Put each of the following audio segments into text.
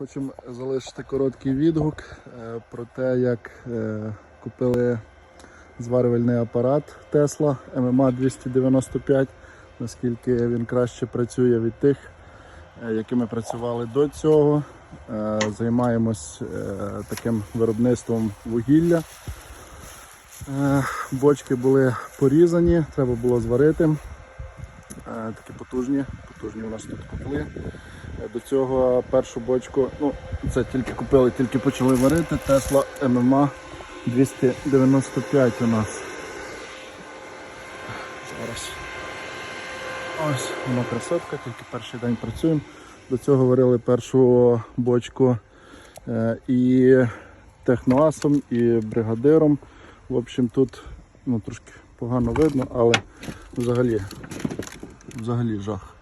Хочемо залишити короткий відгук е, про те, як е, купили зварювальний апарат Tesla MMA 295, наскільки він краще працює від тих, е, якими працювали до цього. Займаємось таким виробництвом вугілля. Бочки були порізані, треба було зварити. Такі потужні, потужні у нас тут котли. Е, До цього першу бочку, ну це тільки купили, тільки почали варити. Tesla MMA 295 у нас. Зараз. Ось воно красотка, тільки перший день працюємо. До цього варили першу бочку е, і техноасом, і бригадиром. В общем, тут ну, трошки погано видно, але взагалі, взагалі жах.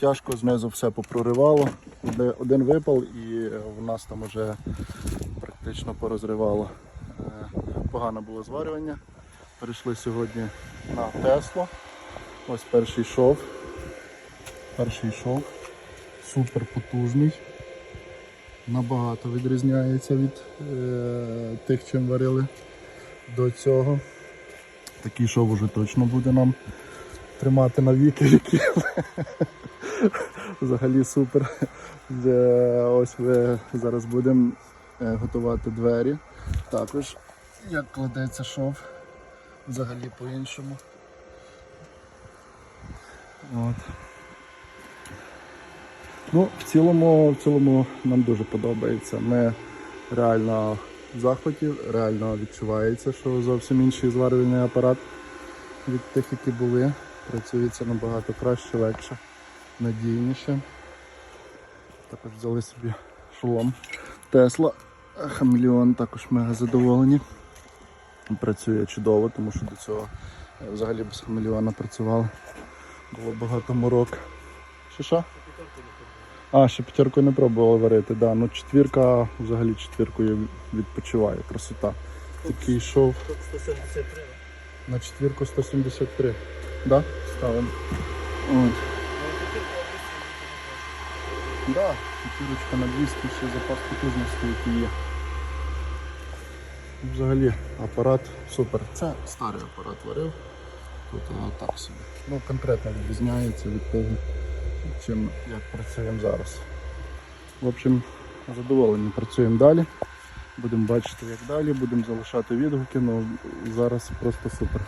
Тяжко, знизу все попроривало. Один випал і в нас там вже практично порозривало. Е, Погане було зварювання. Перейшли сьогодні на Теслу. Ось перший шов. Перший шов. Супер потужний. Набагато відрізняється від е, тих, чим варили до цього. Такий шов уже точно буде нам тримати на віки віки. Взагалі супер. Ось ми зараз будемо е, готувати двері. Також як кладеться шов. Взагалі по-іншому. От. Ну, в цілому, в цілому нам дуже подобається. Ми реально в захваті, реально відчувається, що зовсім інший зварювальний апарат від тих, які були. Працюється набагато краще, легше, надійніше. Також взяли собі шолом Тесла. Хамелеон також мега задоволені. Працює чудово, тому що до цього е, взагалі без хамелеона працювали. Було багато морок. Що що? А, ще п'ятерку не пробували варити, да. Ну четвірка взагалі четвіркою відпочиває. Красота. Такий шов 173. на четвірку 173. Да? Ставимо. От. Да, п'ятірочка на 200, ще запас потужності, який є. Взагалі апарат супер. Це старий апарат варив. Тут воно так собі. Ну, конкретно відрізняється від того, чим як працюємо зараз. В общем, задоволені працюємо далі. Будемо бачити як далі, будемо залишати відгуки, ну зараз просто супер.